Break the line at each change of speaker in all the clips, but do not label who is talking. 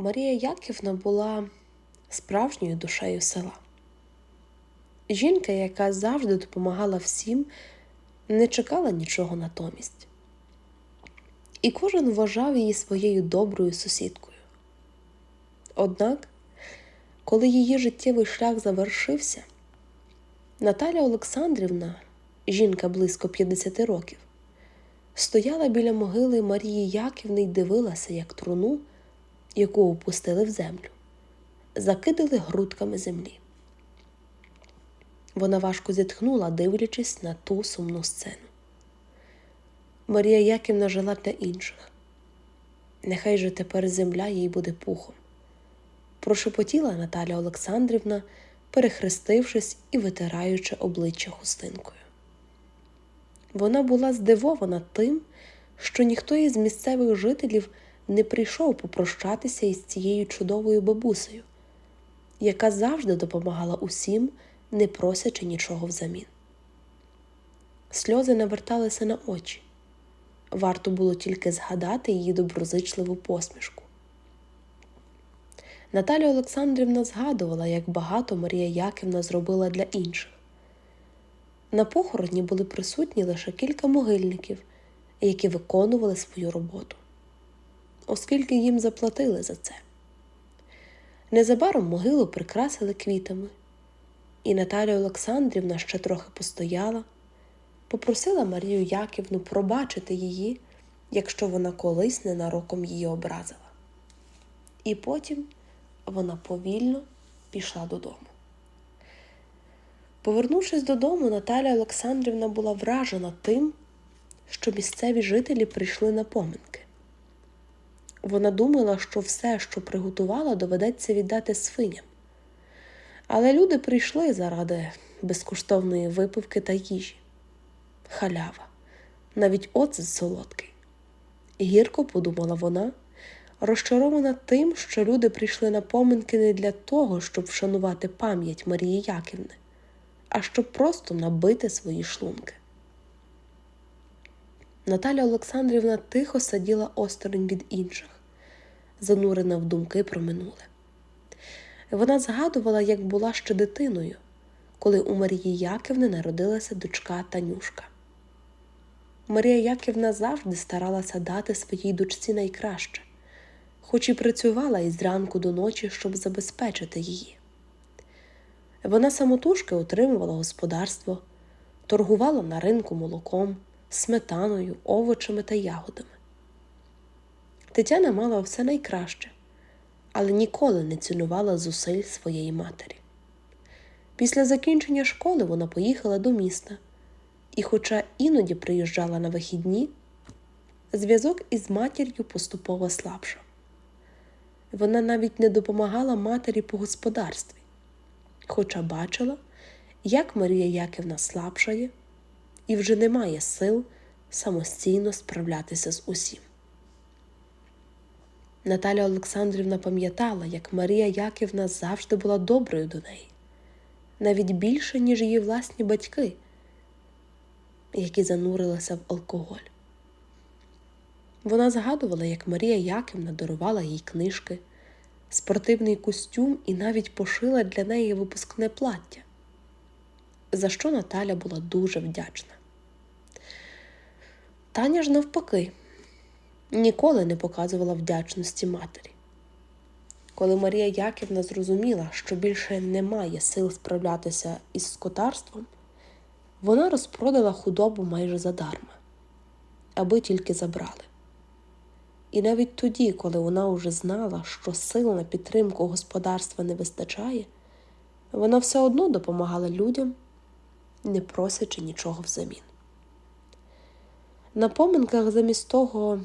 Марія Яківна була справжньою душею села. Жінка, яка завжди допомагала всім, не чекала нічого натомість. І кожен вважав її своєю доброю сусідкою. Однак, коли її життєвий шлях завершився, Наталя Олександрівна, жінка близько 50 років, стояла біля могили Марії Яківни й дивилася, як труну, яку опустили в землю, закидали грудками землі. Вона важко зітхнула, дивлячись на ту сумну сцену. Марія Яківна жила для інших. Нехай же тепер земля їй буде пухом. Прошепотіла Наталя Олександрівна, перехрестившись і витираючи обличчя хустинкою. Вона була здивована тим, що ніхто із місцевих жителів не прийшов попрощатися із цією чудовою бабусею, яка завжди допомагала усім, не просячи нічого взамін. Сльози наверталися на очі. Варто було тільки згадати її доброзичливу посмішку. Наталя Олександрівна згадувала, як багато Марія Яківна зробила для інших. На похороні були присутні лише кілька могильників, які виконували свою роботу, оскільки їм заплатили за це. Незабаром могилу прикрасили квітами, і Наталя Олександрівна ще трохи постояла, попросила Марію Яківну пробачити її, якщо вона колись ненароком її образила. І потім вона повільно пішла додому. Повернувшись додому, Наталя Олександрівна була вражена тим, що місцеві жителі прийшли на поминки. Вона думала, що все, що приготувала, доведеться віддати свиням. Але люди прийшли заради безкоштовної випивки та їжі. Халява, навіть оцет солодкий. Гірко подумала вона, розчарована тим, що люди прийшли на поминки не для того, щоб вшанувати пам'ять Марії Яківни, а щоб просто набити свої шлунки. Наталя Олександрівна тихо сиділа осторонь від інших, занурена в думки про минуле. Вона згадувала, як була ще дитиною, коли у Марії Яківни народилася дочка Танюшка. Марія Яківна завжди старалася дати своїй дочці найкраще, хоч і працювала із ранку до ночі, щоб забезпечити її. Вона самотужки отримувала господарство, торгувала на ринку молоком, сметаною, овочами та ягодами. Тетяна мала все найкраще, але ніколи не цінувала зусиль своєї матері. Після закінчення школи вона поїхала до міста, і, хоча іноді приїжджала на вихідні, зв'язок із матір'ю поступово слабшав. Вона навіть не допомагала матері по господарстві, хоча бачила, як Марія Яківна слабшає і вже не має сил самостійно справлятися з усім. Наталя Олександрівна пам'ятала, як Марія Яківна завжди була доброю до неї, навіть більше, ніж її власні батьки, які занурилися в алкоголь. Вона згадувала, як Марія Яківна дарувала їй книжки, спортивний костюм і навіть пошила для неї випускне плаття, за що Наталя була дуже вдячна. Таня ж навпаки ніколи не показувала вдячності матері. Коли Марія Яківна зрозуміла, що більше немає сил справлятися із скотарством, вона розпродала худобу майже задарма, аби тільки забрали. І навіть тоді, коли вона вже знала, що сил на підтримку господарства не вистачає, вона все одно допомагала людям, не просячи нічого взамін. На поминках замість того,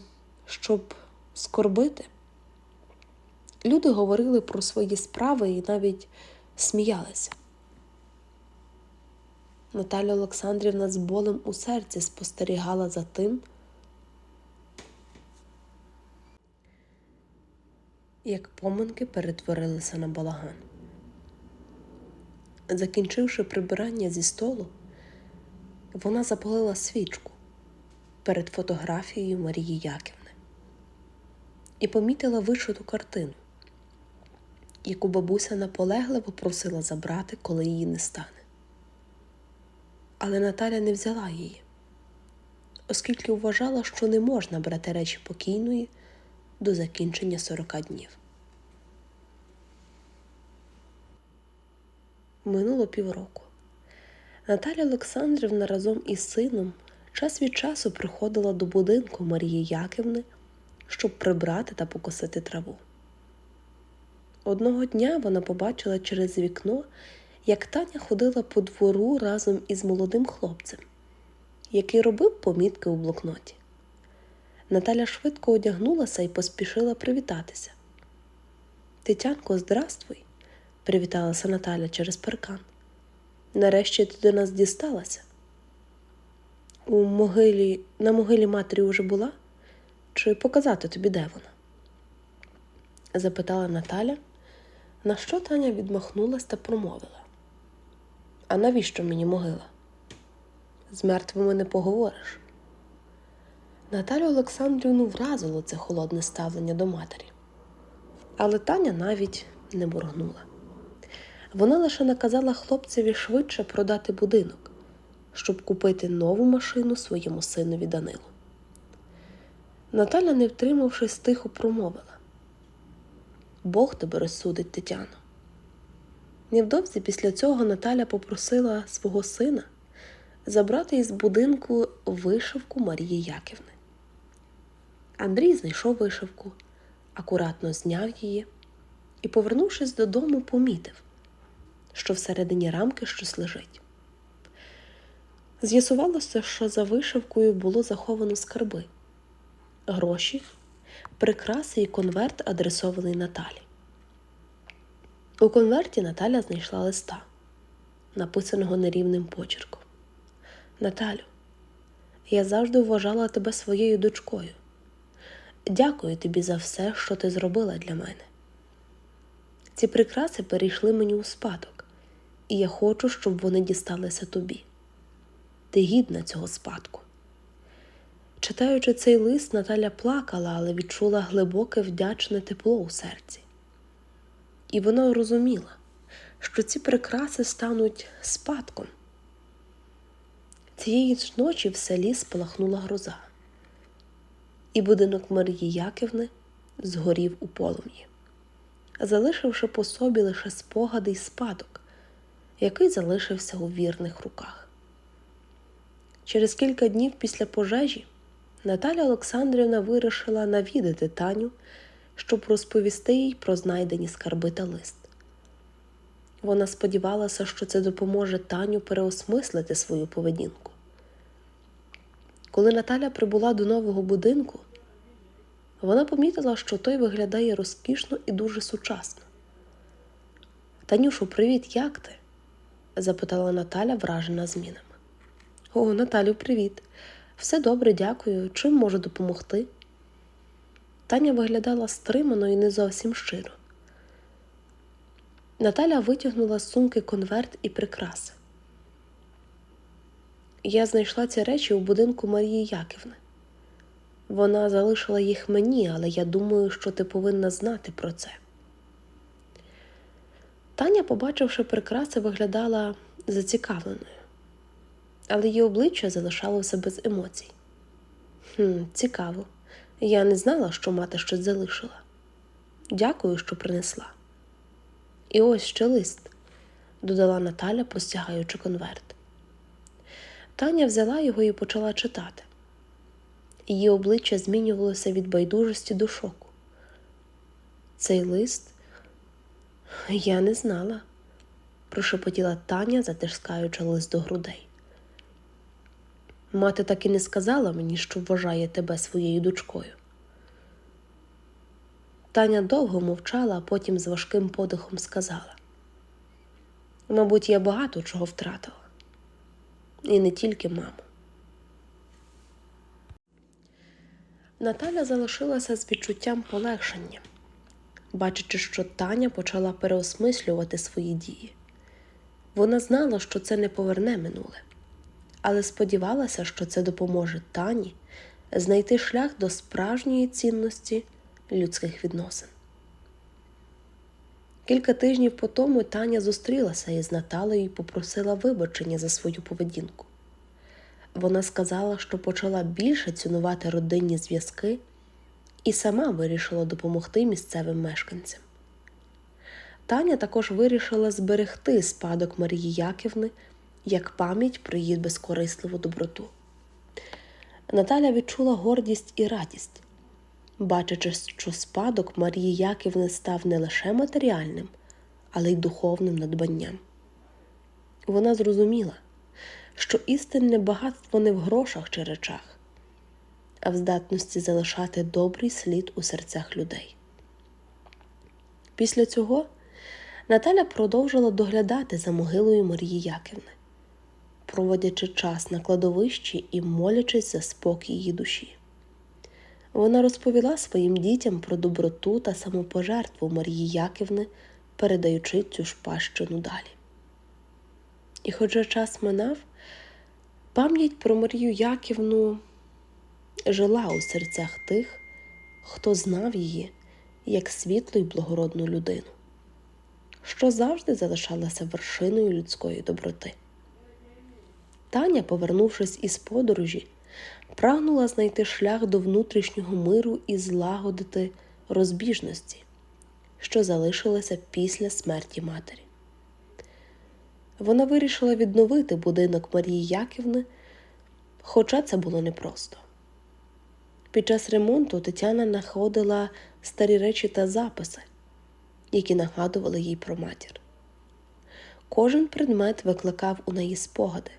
щоб скорбити, люди говорили про свої справи і навіть сміялися. Наталя Олександрівна з болем у серці спостерігала за тим, як поминки перетворилися на балаган. Закінчивши прибирання зі столу, вона запалила свічку перед фотографією Марії Яківни і помітила вишиту картину, яку бабуся наполегливо просила забрати, коли її не стане. Але Наталя не взяла її, оскільки вважала, що не можна брати речі покійної до закінчення 40 днів. Минуло півроку. Наталя Олександрівна разом із сином час від часу приходила до будинку Марії Яківни, щоб прибрати та покосити траву. Одного дня вона побачила через вікно, як Таня ходила по двору разом із молодим хлопцем, який робив помітки у блокноті. Наталя швидко одягнулася і поспішила привітатися. Тетянко, здравствуй, привіталася Наталя через паркан. Нарешті ти до нас дісталася. У могилі, на могилі матері уже була? Чи показати тобі, де вона? запитала Наталя, на що Таня відмахнулась та промовила. А навіщо мені могила? З мертвими не поговориш. Наталю Олександрівну вразило це холодне ставлення до матері. Але Таня навіть не моргнула. Вона лише наказала хлопцеві швидше продати будинок, щоб купити нову машину своєму синові Данилу. Наталя, не втримавшись, тихо промовила Бог тебе розсудить, Тетяно. Невдовзі після цього Наталя попросила свого сина забрати із будинку вишивку Марії Яківни. Андрій знайшов вишивку, акуратно зняв її і, повернувшись додому, помітив, що всередині рамки щось лежить. З'ясувалося, що за вишивкою було заховано скарби, гроші, прикраси і конверт, адресований Наталі. У конверті Наталя знайшла листа, написаного нерівним почерком. Наталю, я завжди вважала тебе своєю дочкою. Дякую тобі за все, що ти зробила для мене. Ці прикраси перейшли мені у спадок, і я хочу, щоб вони дісталися тобі. Ти гідна цього спадку. Читаючи цей лист, Наталя плакала, але відчула глибоке вдячне тепло у серці. І вона розуміла, що ці прикраси стануть спадком. Цієї ж ночі в селі спалахнула гроза, і будинок Марії Яківни згорів у полум'ї, залишивши по собі лише спогади й спадок, який залишився у вірних руках. Через кілька днів після пожежі Наталя Олександрівна вирішила навідати Таню, щоб розповісти їй про знайдені скарби та лист. Вона сподівалася, що це допоможе Таню переосмислити свою поведінку. Коли Наталя прибула до нового будинку, вона помітила, що той виглядає розкішно і дуже сучасно. Танюшу, привіт, як ти? запитала Наталя, вражена змінами. О, Наталю, привіт. Все добре, дякую. Чим можу допомогти? Таня виглядала стримано і не зовсім щиро. Наталя витягнула з сумки конверт і прикраси. Я знайшла ці речі у будинку Марії Яківни. Вона залишила їх мені, але я думаю, що ти повинна знати про це. Таня, побачивши прикраси, виглядала зацікавленою, але її обличчя залишалося без емоцій. «Хм, Цікаво. Я не знала, що мати щось залишила. Дякую, що принесла. І ось ще лист, додала Наталя, простягаючи конверт. Таня взяла його і почала читати. Її обличчя змінювалося від байдужості до шоку. Цей лист я не знала, прошепотіла Таня, затискаючи лист до грудей. Мати так і не сказала мені, що вважає тебе своєю дочкою. Таня довго мовчала, а потім з важким подихом сказала: Мабуть, я багато чого втратила, і не тільки маму. Наталя залишилася з відчуттям полегшення, бачачи, що Таня почала переосмислювати свої дії. Вона знала, що це не поверне минуле, але сподівалася, що це допоможе Тані знайти шлях до справжньої цінності людських відносин. Кілька тижнів по тому Таня зустрілася із Наталею і попросила вибачення за свою поведінку. Вона сказала, що почала більше цінувати родинні зв'язки і сама вирішила допомогти місцевим мешканцям. Таня також вирішила зберегти спадок Марії Яківни як пам'ять про її безкорисливу доброту. Наталя відчула гордість і радість, бачачи, що спадок Марії Яківни став не лише матеріальним, але й духовним надбанням. Вона зрозуміла, що істинне багатство не в грошах чи речах, а в здатності залишати добрий слід у серцях людей. Після цього Наталя продовжила доглядати за могилою Марії Яківни, проводячи час на кладовищі і молячись за спокій її душі. Вона розповіла своїм дітям про доброту та самопожертву Марії Яківни, передаючи цю шпащину далі. І хоча час минав, пам'ять про Марію Яківну жила у серцях тих, хто знав її як світлу й благородну людину, що завжди залишалася вершиною людської доброти. Таня, повернувшись із подорожі, прагнула знайти шлях до внутрішнього миру і злагодити розбіжності, що залишилися після смерті матері. Вона вирішила відновити будинок Марії Яківни, хоча це було непросто. Під час ремонту Тетяна знаходила старі речі та записи, які нагадували їй про матір. Кожен предмет викликав у неї спогади,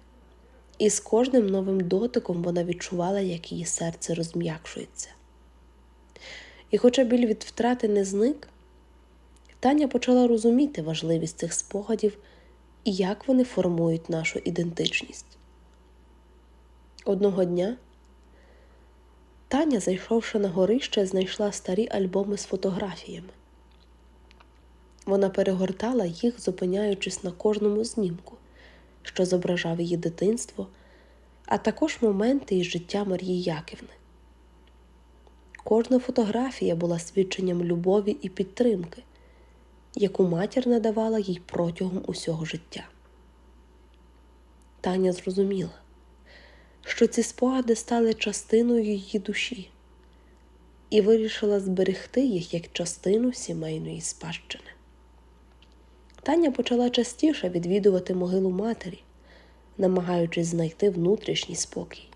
і з кожним новим дотиком вона відчувала, як її серце розм'якшується. І, хоча біль від втрати не зник, Таня почала розуміти важливість цих спогадів і як вони формують нашу ідентичність. Одного дня Таня, зайшовши на горище, знайшла старі альбоми з фотографіями. Вона перегортала їх, зупиняючись на кожному знімку, що зображав її дитинство, а також моменти із життя Марії Яківни. Кожна фотографія була свідченням любові і підтримки, яку матір надавала їй протягом усього життя. Таня зрозуміла, що ці спогади стали частиною її душі, і вирішила зберегти їх як частину сімейної спадщини. Таня почала частіше відвідувати могилу матері, намагаючись знайти внутрішній спокій.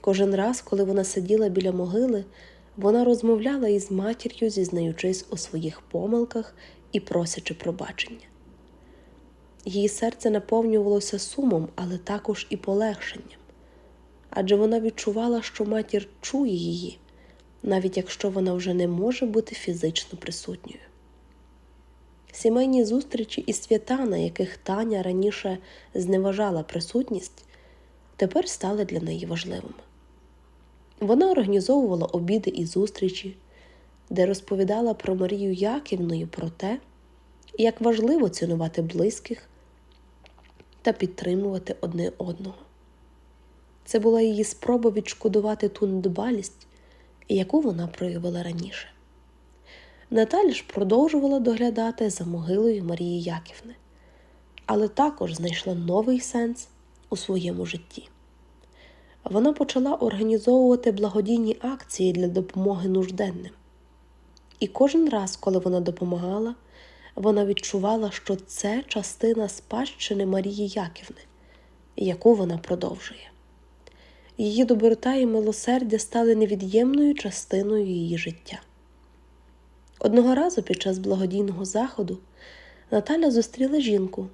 Кожен раз, коли вона сиділа біля могили, вона розмовляла із матір'ю, зізнаючись у своїх помилках і просячи пробачення. Її серце наповнювалося сумом, але також і полегшенням, адже вона відчувала, що матір чує її, навіть якщо вона вже не може бути фізично присутньою. Сімейні зустрічі і свята, на яких Таня раніше зневажала присутність, тепер стали для неї важливими. Вона організовувала обіди і зустрічі, де розповідала про Марію Яківну і про те, як важливо цінувати близьких та підтримувати одне одного. Це була її спроба відшкодувати ту недбалість, яку вона проявила раніше. Наталя ж продовжувала доглядати за могилою Марії Яківни, але також знайшла новий сенс у своєму житті. Вона почала організовувати благодійні акції для допомоги нужденним. І кожен раз, коли вона допомагала, вона відчувала, що це частина спадщини Марії Яківни, яку вона продовжує. Її доброта і милосердя стали невід'ємною частиною її життя. Одного разу під час благодійного заходу Наталя зустріла жінку,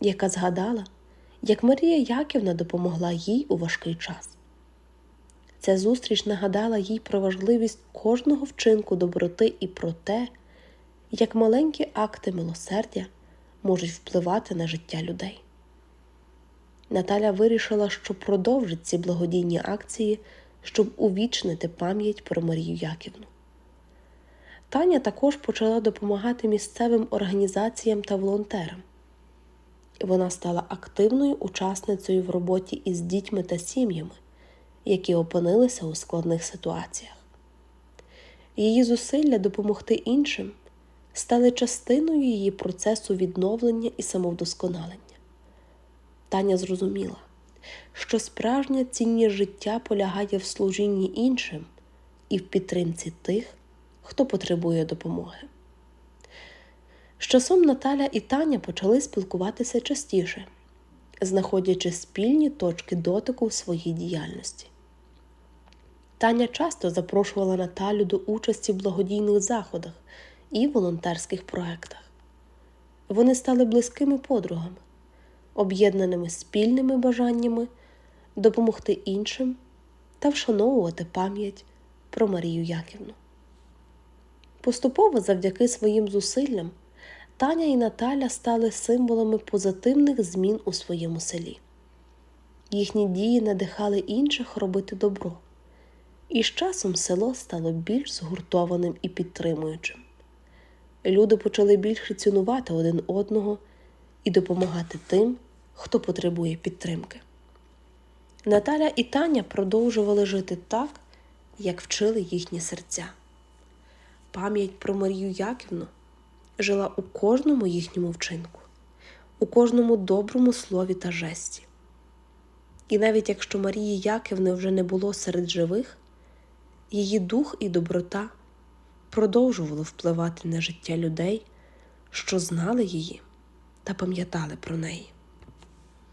яка згадала, як Марія Яківна допомогла їй у важкий час. Ця зустріч нагадала їй про важливість кожного вчинку доброти і про те, як маленькі акти милосердя можуть впливати на життя людей. Наталя вирішила, що продовжить ці благодійні акції, щоб увічнити пам'ять про Марію Яківну. Таня також почала допомагати місцевим організаціям та волонтерам. Вона стала активною учасницею в роботі із дітьми та сім'ями, які опинилися у складних ситуаціях. Її зусилля допомогти іншим стали частиною її процесу відновлення і самовдосконалення. Таня зрозуміла, що справжня цінність життя полягає в служінні іншим і в підтримці тих, хто потребує допомоги. З часом Наталя і Таня почали спілкуватися частіше, знаходячи спільні точки дотику в своїй діяльності. Таня часто запрошувала Наталю до участі в благодійних заходах і волонтерських проєктах. Вони стали близькими подругами, об'єднаними спільними бажаннями допомогти іншим та вшановувати пам'ять про Марію Яківну. Поступово завдяки своїм зусиллям Таня і Наталя стали символами позитивних змін у своєму селі. Їхні дії надихали інших робити добро, і з часом село стало більш згуртованим і підтримуючим. Люди почали більше цінувати один одного і допомагати тим, хто потребує підтримки. Наталя і Таня продовжували жити так, як вчили їхні серця. Пам'ять про Марію Яківну жила у кожному їхньому вчинку, у кожному доброму слові та жесті. І навіть якщо Марії Яківни вже не було серед живих, її дух і доброта продовжували впливати на життя людей, що знали її та пам'ятали про неї.